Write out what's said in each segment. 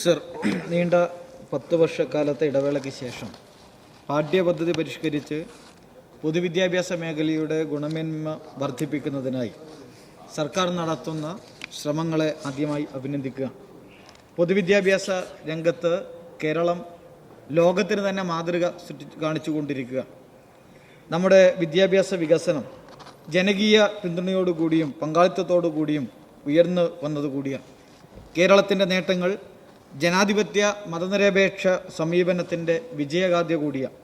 Sir നീണ്ട പത്ത് വർഷക്കാലത്തെ ഇടവേളയ്ക്ക് ശേഷം പാഠ്യപദ്ധതി പരിഷ്കരിച്ച് പൊതുവിദ്യാഭ്യാസ മേഖലയുടെ ഗുണമേന്മ വർദ്ധിപ്പിക്കുന്നതിനായി സർക്കാർ നടത്തുന്ന ശ്രമങ്ങളെ ആദ്യമായി അഭിനന്ദിക്കുക. പൊതുവിദ്യാഭ്യാസ രംഗത്ത് കേരളം ലോകത്തിന് തന്നെ മാതൃക കാണിച്ചുകൊണ്ടിരിക്കുക. നമ്മുടെ വിദ്യാഭ്യാസ വികസനം ജനകീയ പിന്തുണയോടുകൂടിയും പങ്കാളിത്തത്തോടു കൂടിയും ഉയർന്നു വന്നതുകൂടിയാണ്. കേരളത്തിന്റെ നേട്ടങ്ങൾ ജനാധിപത്യ മതനിരപേക്ഷ സമീപനത്തിന്റെ വിജയഗാഥ കൂടിയാണ്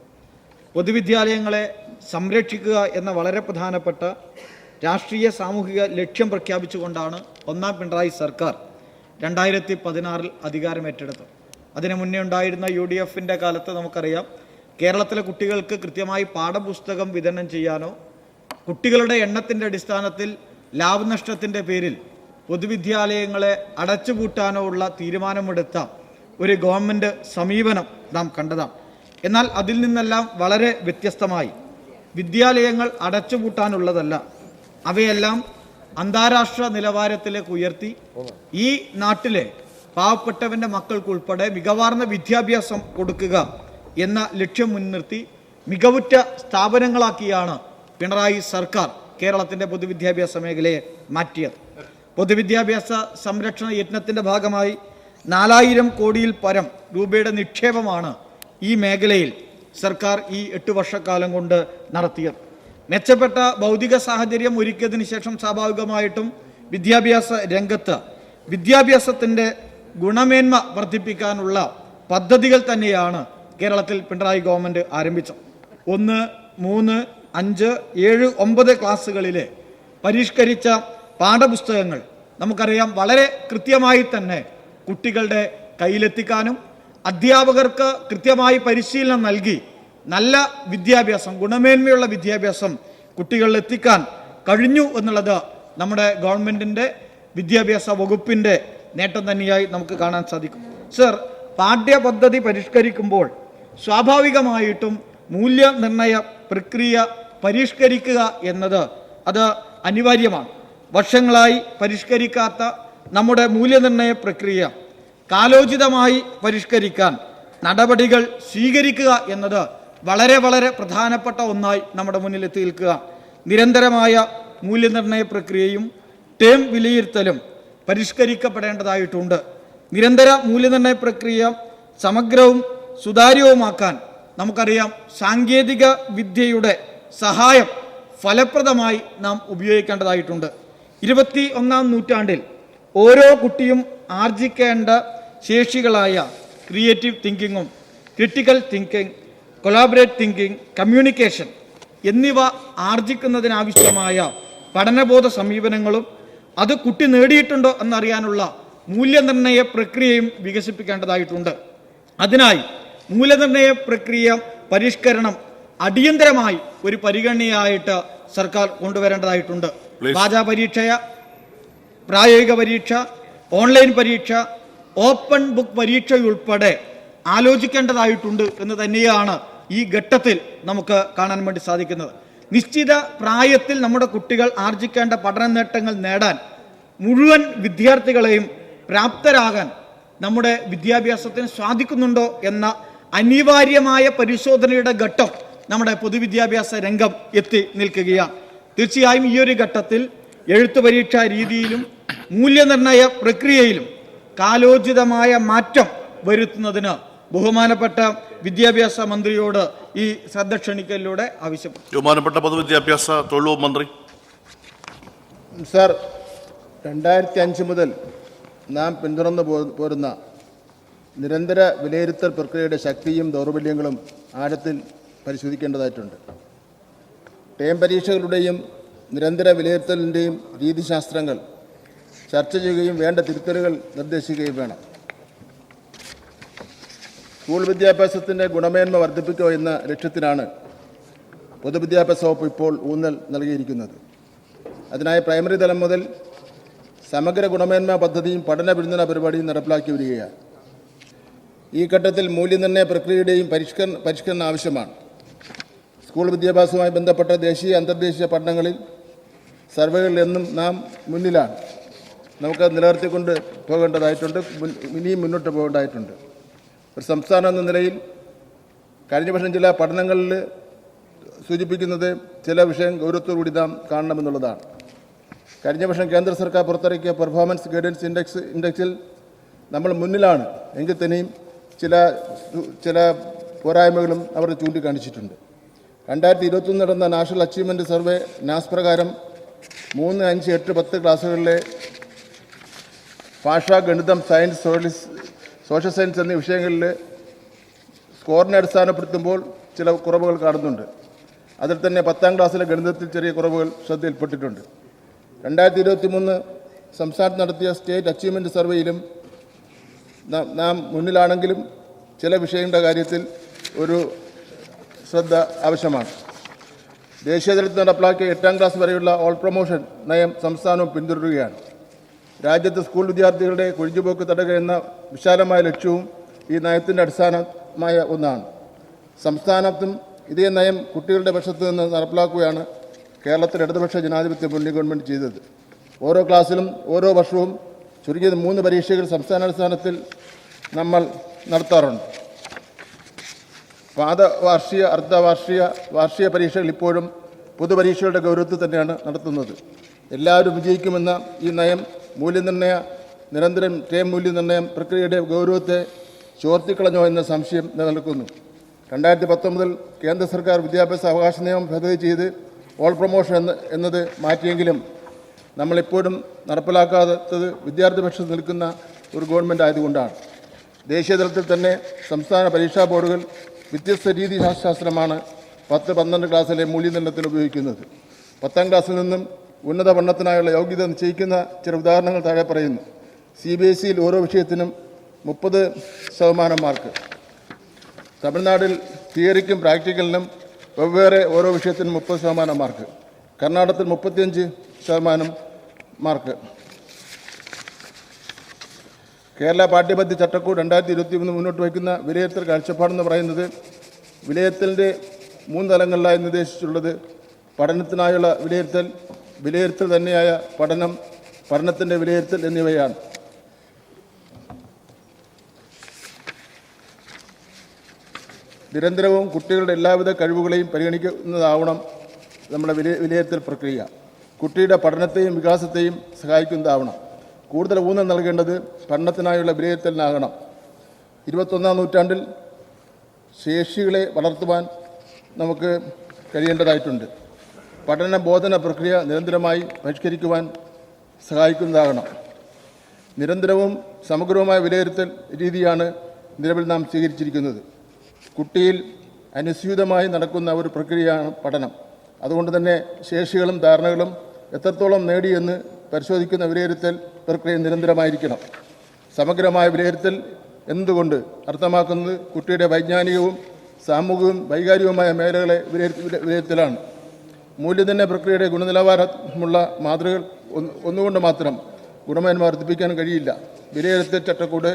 പൊതുവിദ്യാലയങ്ങളെ സംരക്ഷിക്കുക എന്ന വളരെ പ്രധാനപ്പെട്ട രാഷ്ട്രീയ സാമൂഹിക ലക്ഷ്യം പ്രഖ്യാപിച്ചുകൊണ്ടാണ് ഒന്നാം പിണറായി സർക്കാർ രണ്ടായിരത്തി പതിനാറിൽ അധികാരമേറ്റെടുത്തത് അതിനു മുന്നേ ഉണ്ടായിരുന്ന യു ഡി എഫിന്റെ കാലത്ത് നമുക്കറിയാം കേരളത്തിലെ കുട്ടികൾക്ക് കൃത്യമായി പാഠപുസ്തകം വിതരണം ചെയ്യാനോ കുട്ടികളുടെ എണ്ണത്തിന്റെ അടിസ്ഥാനത്തിൽ ലാഭനഷ്ടത്തിന്റെ പേരിൽ പൊതുവിദ്യാലയങ്ങളെ അടച്ചുപൂട്ടാനോ ഉള്ള തീരുമാനമെടുത്ത ഒരു ഗവൺമെന്റ് സമീപനം നാം കണ്ടതാണ്. എന്നാൽ അതിൽ നിന്നെല്ലാം വളരെ വ്യത്യസ്തമായി. വിദ്യാലയങ്ങൾ അടച്ചുപൂട്ടാനുള്ളതല്ല അവയെല്ലാം അന്താരാഷ്ട്ര നിലവാരത്തിലേക്ക് ഉയർത്തി ഈ നാട്ടിലെ പാവപ്പെട്ടവന്റെ മക്കൾക്കുൾപ്പെടെ മികവാർന്ന വിദ്യാഭ്യാസം കൊടുക്കുക എന്ന ലക്ഷ്യം മുൻനിർത്തി മികവുറ്റ സ്ഥാപനങ്ങളാക്കിയാണ് പിണറായി സർക്കാർ കേരളത്തിന്റെ പൊതുവിദ്യാഭ്യാസ മേഖലയെ മാറ്റിയത്. പൊതുവിദ്യാഭ്യാസ സംരക്ഷണ യജ്ഞത്തിന്റെ ഭാഗമായി നാലായിരം കോടിയിൽ പരം രൂപയുടെ നിക്ഷേപമാണ് ഈ മേഖലയിൽ സർക്കാർ ഈ എട്ട് വർഷക്കാലം കൊണ്ട് നടത്തിയത്. മെച്ചപ്പെട്ട ഭൗതിക സാഹചര്യം ഒരുക്കിയതിനു ശേഷം സ്വാഭാവികമായിട്ടും വിദ്യാഭ്യാസ രംഗത്ത് വിദ്യാഭ്യാസത്തിന്റെ ഗുണമേന്മ വർദ്ധിപ്പിക്കാനുള്ള പദ്ധതികൾ തന്നെയാണ് കേരളത്തിൽ പിണറായി ഗവൺമെന്റ് ആരംഭിച്ചത്. ഒന്ന് മൂന്ന് അഞ്ച് ഏഴ് ഒമ്പത് ക്ലാസ്സുകളിലെ പരിഷ്കരിച്ച പാഠപുസ്തകങ്ങൾ. നമുക്കറിയാം വളരെ കൃത്യമായി തന്നെ കുട്ടികളുടെ കയ്യിലെത്തിക്കാനും അധ്യാപകർക്ക് കൃത്യമായി പരിശീലനം നൽകി നല്ല വിദ്യാഭ്യാസം ഗുണമേന്മയുള്ള വിദ്യാഭ്യാസം കുട്ടികളിൽ എത്തിക്കാൻ കഴിഞ്ഞു എന്നുള്ളത് നമ്മുടെ ഗവൺമെന്റിന്റെ വിദ്യാഭ്യാസ വകുപ്പിന്റെ നേട്ടം തന്നെയായി നമുക്ക് കാണാൻ സാധിക്കും. സർ പാഠ്യപദ്ധതി പരിഷ്കരിക്കുമ്പോൾ സ്വാഭാവികമായിട്ടും മൂല്യനിർണയ പ്രക്രിയ പരിഷ്കരിക്കുക എന്നത് അത് അനിവാര്യമാണ്. വർഷങ്ങളായി പരിഷ്കരിക്കാത്ത നമ്മുടെ മൂല്യനിർണയ പ്രക്രിയ കാലോചിതമായി പരിഷ്കരിക്കാൻ നടപടികൾ സ്വീകരിക്കുക എന്നത് വളരെ വളരെ പ്രധാനപ്പെട്ട ഒന്നായി നമ്മുടെ മുന്നിൽ എത്തി നിൽക്കുക. നിരന്തരമായ മൂല്യനിർണയ പ്രക്രിയയും ടേം വിലയിരുത്തലും പരിഷ്കരിക്കപ്പെടേണ്ടതായിട്ടുണ്ട്. നിരന്തര മൂല്യനിർണയ പ്രക്രിയ സമഗ്രവും സുതാര്യവുമാക്കാൻ നമുക്കറിയാം സാങ്കേതിക വിദ്യയുടെ സഹായം ഫലപ്രദമായി നാം ഉപയോഗിക്കേണ്ടതായിട്ടുണ്ട്. ഇരുപത്തി ഒന്നാം നൂറ്റാണ്ടിൽ ഓരോ കുട്ടിയും ആർജിക്കേണ്ട ശേഷികളായ creative തിങ്കിങ്ങും critical thinking collaborate thinking communication എന്നിവ ആർജിക്കുന്നതിനാവശ്യമായ പഠനബോധ സമീപനങ്ങളും അത് കുട്ടി നേടിയിട്ടുണ്ടോ എന്നറിയാനുള്ള മൂല്യനിർണയ പ്രക്രിയയും വികസിപ്പിക്കേണ്ടതായിട്ടുണ്ട്. അതിനായി മൂല്യനിർണയ പ്രക്രിയ പരിഷ്കരണം അടിയന്തരമായി ഒരു പരിഗണനയായിട്ട് സർക്കാർ കൊണ്ടുവരേണ്ടതായിട്ടുണ്ട്. Please. പരീക്ഷ പ്രായോഗിക പരീക്ഷ ഓൺലൈൻ പരീക്ഷ ഓപ്പൺ ബുക്ക് പരീക്ഷയുൾപ്പെടെ ആലോചിക്കേണ്ടതായിട്ടുണ്ട് എന്ന് തന്നെയാണ് ഈ ഘട്ടത്തിൽ നമുക്ക് കാണാൻ വേണ്ടി സാധിക്കുന്നത് നിശ്ചിത പ്രായത്തിൽ നമ്മുടെ കുട്ടികൾ ആർജിക്കേണ്ട പഠന നേട്ടങ്ങൾ നേടാൻ മുഴുവൻ വിദ്യാർത്ഥികളെയും പ്രാപ്തരാകാൻ നമ്മുടെ വിദ്യാഭ്യാസത്തിന് സാധിക്കുന്നുണ്ടോ എന്ന അനിവാര്യമായ പരിശോധനയുടെ ഘട്ടം നമ്മുടെ പൊതുവിദ്യാഭ്യാസ രംഗം എത്തി നിൽക്കുകയാണ് തീർച്ചയായും ഈ ഒരു ഘട്ടത്തിൽ എഴുത്തു പരീക്ഷാ രീതിയിലും മൂല്യനിർണയ പ്രക്രിയയിലും കാലോചിതമായ മാറ്റം വരുത്തുന്നതിന് ബഹുമാനപ്പെട്ട വിദ്യാഭ്യാസ മന്ത്രിയോട് ഈ ശ്രദ്ധ ക്ഷണിക്കലിലൂടെ ആവശ്യപ്പെട്ടു. ബഹുമാനപ്പെട്ട പൊതുവിദ്യാഭ്യാസ തൊഴിൽ മന്ത്രി. സർ രണ്ടായിരത്തി അഞ്ച് മുതൽ നാം പിന്തുടർന്നു പോരുന്ന നിരന്തര വിലയിരുത്തൽ പ്രക്രിയയുടെ ശക്തിയും ദൗർബല്യങ്ങളും ആഴത്തിൽ പരിശോധിക്കേണ്ടതായിട്ടുണ്ട്. ടേം പരീക്ഷകളുടെയും നിരന്തര വിലയിരുത്തലിന്റെയും രീതിശാസ്ത്രങ്ങൾ ചർച്ച ചെയ്യുകയും വേണ്ട തിരുത്തലുകൾ നിർദ്ദേശിക്കുകയും വേണം. സ്കൂൾ വിദ്യാഭ്യാസത്തിന്റെ ഗുണമേന്മ വർദ്ധിപ്പിക്കുക എന്ന ലക്ഷ്യത്തിനാണ് പൊതുവിദ്യാഭ്യാസ വകുപ്പ് ഇപ്പോൾ ഊന്നൽ നൽകിയിരിക്കുന്നത്. അതിനായി പ്രൈമറി തലം മുതൽ സമഗ്ര ഗുണമേന്മ പദ്ധതിയും പഠന പിന്തുണ പരിപാടിയും നടപ്പിലാക്കി വരികയാണ്. ഈ ഘട്ടത്തിൽ മൂല്യനിർണയ പ്രക്രിയയുടെയും പരിഷ്കരണ പരിഷ്കരണം ആവശ്യമാണ്. സ്കൂൾ വിദ്യാഭ്യാസവുമായി ബന്ധപ്പെട്ട ദേശീയ അന്തർദേശീയ പഠനങ്ങളിൽ സർവേകളിൽ എന്നും നാം മുന്നിലാണ്. നമുക്ക് നിലനിർത്തിക്കൊണ്ട് പോകേണ്ടതായിട്ടുണ്ട്. ഇനിയും മുന്നോട്ട് പോകേണ്ടതായിട്ടുണ്ട്. ഒരു സംസ്ഥാനം എന്ന നിലയിൽ കഴിഞ്ഞ വർഷം ചില പഠനങ്ങളിൽ സൂചിപ്പിക്കുന്നത് ചില വിഷയം ഗൗരവത്തോടുകൂടി നാം കാണണമെന്നുള്ളതാണ്. കഴിഞ്ഞ വർഷം കേന്ദ്ര സർക്കാർ പുറത്തിറക്കിയ പെർഫോമൻസ് ഗൈഡൻസ് ഇൻഡെക്സ് ഇൻഡെക്സിൽ നമ്മൾ മുന്നിലാണ്. എങ്കിൽ തന്നെയും ചില ചില പോരായ്മകളും അവർ ചൂണ്ടിക്കാണിച്ചിട്ടുണ്ട്. രണ്ടായിരത്തി ഇരുപത്തൊന്ന് നടന്ന നാഷണൽ അച്ചീവ്മെന്റ് സർവേ നാസ് പ്രകാരം മൂന്ന് അഞ്ച് എട്ട് പത്ത് ക്ലാസ്സുകളിലെ ഭാഷ ഗണിതം സയൻസ് സോഷ്യൽ സോഷ്യൽ സയൻസ് എന്നീ വിഷയങ്ങളിൽ സ്കോറിനെ അടിസ്ഥാനപ്പെടുത്തുമ്പോൾ ചില കുറവുകൾ കാണുന്നുണ്ട്. അതിൽ തന്നെ പത്താം ക്ലാസ്സിലെ ഗണിതത്തിൽ ചെറിയ കുറവുകൾ ശ്രദ്ധയിൽപ്പെട്ടിട്ടുണ്ട്. രണ്ടായിരത്തി ഇരുപത്തി മൂന്ന് സംസ്ഥാനത്ത് നടത്തിയ സ്റ്റേറ്റ് അച്ചീവ്മെന്റ് സർവേയിലും നാം- നാം മുന്നിലാണെങ്കിലും ചില വിഷയങ്ങളുടെ കാര്യത്തിൽ ഒരു ശ്രദ്ധ ആവശ്യമാണ്. ദേശീയ തലത്തിൽ നടപ്പിലാക്കിയ എട്ടാം ക്ലാസ് വരെയുള്ള ഓൾ പ്രൊമോഷൻ നയം സംസ്ഥാനവും പിന്തുടരുകയാണ്. രാജ്യത്ത് സ്കൂൾ വിദ്യാർത്ഥികളുടെ കൊഴിഞ്ഞുപോക്ക് തടയുക എന്ന വിശാലമായ ലക്ഷ്യവും ഈ നയത്തിന്റെ അടിസ്ഥാനമായ ഒന്നാണ്. സംസ്ഥാനത്തും ഇതേ നയം കുട്ടികളുടെ പക്ഷത്തു നിന്ന് നടപ്പിലാക്കുകയാണ് കേരളത്തിലെ ഇടതുപക്ഷ ജനാധിപത്യ മുന്നണി ഗവൺമെന്റ് ചെയ്തത്. ഓരോ ക്ലാസ്സിലും ഓരോ വർഷവും ചുരുങ്ങിയത് മൂന്ന് പരീക്ഷകൾ സംസ്ഥാനാടിസ്ഥാനത്തിൽ നമ്മൾ നടത്താറുണ്ട്. പാദ വാർഷിക അർദ്ധവാർഷിക വാർഷിക പരീക്ഷകൾ ഇപ്പോഴും പൊതുപരീക്ഷകളുടെ ഗൗരവത്തിൽ തന്നെയാണ് നടത്തുന്നത്. എല്ലാവരും വിജയിക്കുമെന്ന ഈ നയം മൂല്യനിർണയ നിരന്തരം ടേം മൂല്യനിർണയം പ്രക്രിയയുടെ ഗൗരവത്തെ ചോർത്തിക്കളഞ്ഞോ എന്ന സംശയം നിലനിൽക്കുന്നു. രണ്ടായിരത്തി പത്തൊമ്പതിൽ കേന്ദ്ര സർക്കാർ വിദ്യാഭ്യാസ അവകാശ നിയമം ഭേദഗതി ചെയ്ത് ഓൾ പ്രൊമോഷൻ എന്ന് എന്നത് മാറ്റിയെങ്കിലും നമ്മളിപ്പോഴും നടപ്പിലാക്കാത്തത് വിദ്യാർത്ഥി പക്ഷത്ത് നിൽക്കുന്ന ഒരു ഗവൺമെന്റ് ആയതുകൊണ്ടാണ്. ദേശീയ തലത്തിൽ തന്നെ സംസ്ഥാന പരീക്ഷാ ബോർഡുകൾ വ്യത്യസ്ത രീതി ശാസ്ത്രമാണ് പത്ത് പന്ത്രണ്ട് ക്ലാസ്സിലെ മൂല്യനിർണയത്തിന് ഉപയോഗിക്കുന്നത്. പത്താം ക്ലാസ്സിൽ നിന്നും ഉന്നത പഠനത്തിനായുള്ള യോഗ്യത നിശ്ചയിക്കുന്ന ചില ഉദാഹരണങ്ങൾ താഴെ പറയുന്നു. സി ബി എസ് ഇയിൽ ഓരോ വിഷയത്തിനും മുപ്പത് ശതമാനം മാർക്ക്. തമിഴ്നാട്ടിൽ തിയറിക്കും പ്രാക്ടിക്കലിനും വെവ്വേറെ ഓരോ വിഷയത്തിനും മുപ്പത് ശതമാനം മാർക്ക്. കർണാടകത്തിൽ മുപ്പത്തിയഞ്ച് ശതമാനം മാർക്ക്. കേരള പാഠ്യപദ്ധതി ചട്ടക്കൂട് രണ്ടായിരത്തി ഇരുപത്തി മൂന്ന് മുന്നോട്ട് വയ്ക്കുന്ന വിലയിരുത്തൽ കാഴ്ചപ്പാടെന്ന് പറയുന്നത് വിലയിരുത്തലിന്റെ മൂന്ന് തലങ്ങളിലായി നിർദ്ദേശിച്ചിട്ടുള്ളത് പഠനത്തിനായുള്ള വിലയിരുത്തൽ വിലയിരുത്തൽ തന്നെയായ പഠനം പഠനത്തിന്റെ വിലയിരുത്തൽ എന്നിവയാണ്. നിരന്തരവും കുട്ടികളുടെ എല്ലാവിധ കഴിവുകളെയും പരിഗണിക്കുന്നതാവണം നമ്മുടെ വില വിലയിരുത്തൽ പ്രക്രിയ. കുട്ടിയുടെ പഠനത്തെയും വികാസത്തെയും സഹായിക്കുന്നതാവണം. കൂടുതൽ ഊന്നൽ നൽകേണ്ടത് പഠനത്തിനായുള്ള വിലയിരുത്തലിനാകണം. ഇരുപത്തൊന്നാം നൂറ്റാണ്ടിൽ ശേഷികളെ വളർത്തുവാൻ നമുക്ക് കഴിയേണ്ടതായിട്ടുണ്ട്. പഠന ബോധന പ്രക്രിയ നിരന്തരമായി പരിഷ്കരിക്കുവാൻ സഹായിക്കുന്നതാകണം. നിരന്തരവും സമഗ്രവുമായ വിലയിരുത്തൽ രീതിയാണ് നിലവിൽ നാം സ്വീകരിച്ചിരിക്കുന്നത്. കുട്ടിയിൽ അനുസ്യൂതമായി നടക്കുന്ന ഒരു പ്രക്രിയയാണ് പഠനം. അതുകൊണ്ട് തന്നെ ശേഷികളും ധാരണകളും എത്രത്തോളം നേടിയെന്ന് പരിശോധിക്കുന്ന വിലയിരുത്തൽ പ്രക്രിയ നിരന്തരമായിരിക്കണം. സമഗ്രമായ വിലയിരുത്തൽ എന്തുകൊണ്ട് അർത്ഥമാക്കുന്നത് കുട്ടിയുടെ വൈജ്ഞാനികവും സാമൂഹികവും വൈകാരികവുമായ മേഖലകളെ വിലയിരുത്ത വിലയിരുത്തലാണ്. മൂല്യനിർണയ പ്രക്രിയയുടെ ഗുണനിലവാരമുള്ള മാതൃകകൾ ഒന്ന് ഒന്നുകൊണ്ട് മാത്രം ഗുണമേന്മ വർദ്ധിപ്പിക്കാൻ കഴിയില്ല. വിലയിരുത്തൽ ചട്ടക്കൂട്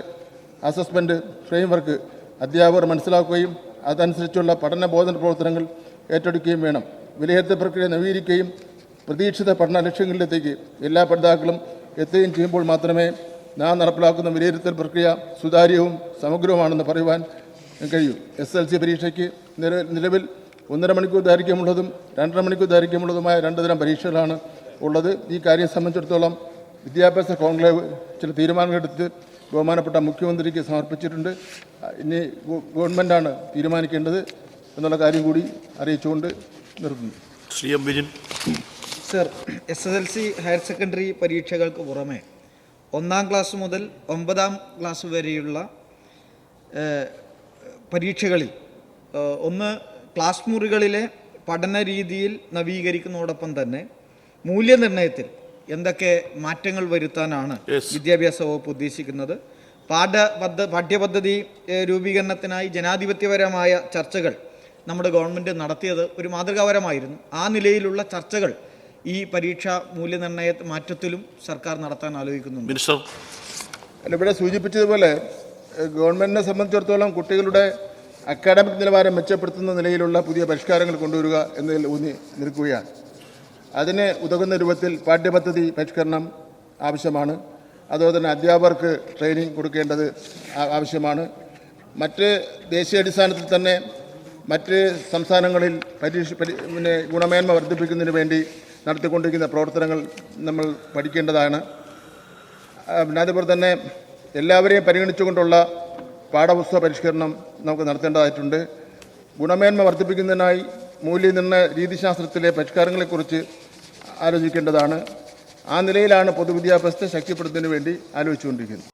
അസസ്മെന്റ് ഫ്രെയിംവർക്ക് അധ്യാപകർ മനസ്സിലാക്കുകയും അതനുസരിച്ചുള്ള പഠന ബോധന പ്രവർത്തനങ്ങൾ ഏറ്റെടുക്കുകയും വേണം. വിലയിരുത്തൽ പ്രക്രിയ നവീകരിക്കുകയും പ്രതീക്ഷിത പഠന ലക്ഷ്യങ്ങളിലെത്തേക്ക് എല്ലാ പഠിതാക്കളും എത്തുകയും ചെയ്യുമ്പോൾ മാത്രമേ നാം നടപ്പിലാക്കുന്ന വിലയിരുത്തൽ പ്രക്രിയ സുതാര്യവും സമഗ്രവുമാണെന്ന് പറയുവാൻ കഴിയൂ. എസ് എൽ സി പരീക്ഷയ്ക്ക് നില- നിലവിൽ ഒന്നര മണിക്കൂർ ദൈർഘ്യമുള്ളതും രണ്ടര മണിക്കൂർ ദൈർഘ്യമുള്ളതുമായ രണ്ട് തരം പരീക്ഷകളാണ് ഉള്ളത്. ഈ കാര്യം സംബന്ധിച്ചിടത്തോളം വിദ്യാഭ്യാസ കോൺക്ലേവ് ചില തീരുമാനങ്ങളെടുത്ത് ബഹുമാനപ്പെട്ട മുഖ്യമന്ത്രിക്ക് സമർപ്പിച്ചിട്ടുണ്ട്. ഇനി ഗവ- ഗവൺമെന്റാണ് തീരുമാനിക്കേണ്ടത് എന്നുള്ള കാര്യം കൂടി അറിയിച്ചുകൊണ്ട് നിർത്തുന്നു. Shri M Vijin. Sir S S L C higher secondary പരീക്ഷകൾക്ക് പുറമെ ഒന്നാം ക്ലാസ് മുതൽ ഒമ്പതാം ക്ലാസ് വരെയുള്ള പരീക്ഷകളിൽ ഒന്ന് ക്ലാസ് മുറികളിലെ പഠന രീതിയിൽ നവീകരിക്കുന്നതോടൊപ്പം തന്നെ മൂല്യനിർണയത്തിൽ എന്തൊക്കെ മാറ്റങ്ങൾ വരുത്താനാണ് വിദ്യാഭ്യാസ വകുപ്പ് ഉദ്ദേശിക്കുന്നത്. പാഠപദ്ധ പാഠ്യപദ്ധതി രൂപീകരണത്തിനായി ജനാധിപത്യപരമായ ചർച്ചകൾ നമ്മുടെ ഗവൺമെന്റ് നടത്തിയത് ഒരു മാതൃകാപരമായിരുന്നു. ആ നിലയിലുള്ള ചർച്ചകൾ ഈ പരീക്ഷാ മൂല്യനിർണയ മാറ്റത്തിലും സർക്കാർ നടത്താൻ ആലോചിക്കുന്നുണ്ട്. മിനിസ്റ്റർ. അല്ല ഇവിടെ സൂചിപ്പിച്ചതുപോലെ ഗവൺമെന്റിനെ ഗവൺമെന്റിനെ സംബന്ധിച്ചിടത്തോളം കുട്ടികളുടെ അക്കാഡമിക് നിലവാരം മെച്ചപ്പെടുത്തുന്ന നിലയിലുള്ള പുതിയ പരിഷ്കാരങ്ങൾ കൊണ്ടുവരിക എന്നതിൽ ഊന്നി നിൽക്കുകയാണ്. അതിന് ഉതകുന്ന രൂപത്തിൽ പാഠ്യപദ്ധതി പരിഷ്കരണം ആവശ്യമാണ്. അതുപോലെ തന്നെ അധ്യാപകർക്ക് ട്രെയിനിങ് കൊടുക്കേണ്ടത് ആ- ആവശ്യമാണ്. മറ്റ് ദേശീയാടിസ്ഥാനത്തിൽ തന്നെ മറ്റ് സംസ്ഥാനങ്ങളിൽ പരീക്ഷ പിന്നെ ഗുണമേന്മ വർദ്ധിപ്പിക്കുന്നതിന് വേണ്ടി നടത്തിക്കൊണ്ടിരിക്കുന്ന പ്രവർത്തനങ്ങൾ നമ്മൾ പഠിക്കേണ്ടതാണ്. പിന്നെ അതുപോലെ തന്നെ എല്ലാവരെയും പരിഗണിച്ചുകൊണ്ടുള്ള പാഠപുസ്തക പരിഷ്കരണം നമുക്ക് നടത്തേണ്ടതായിട്ടുണ്ട്. ഗുണമേന്മ വർദ്ധിപ്പിക്കുന്നതിനായി മൂല്യനിർണയ രീതിശാസ്ത്രത്തിലെ പരിഷ്കാരങ്ങളെക്കുറിച്ച് ആലോചിക്കേണ്ടതാണ്. ആ നിലയിലാണ് പൊതുവിദ്യാഭ്യാസത്തെ ശക്തിപ്പെടുത്തുന്നതിന് വേണ്ടി ആലോചിച്ചുകൊണ്ടിരിക്കുന്നത്.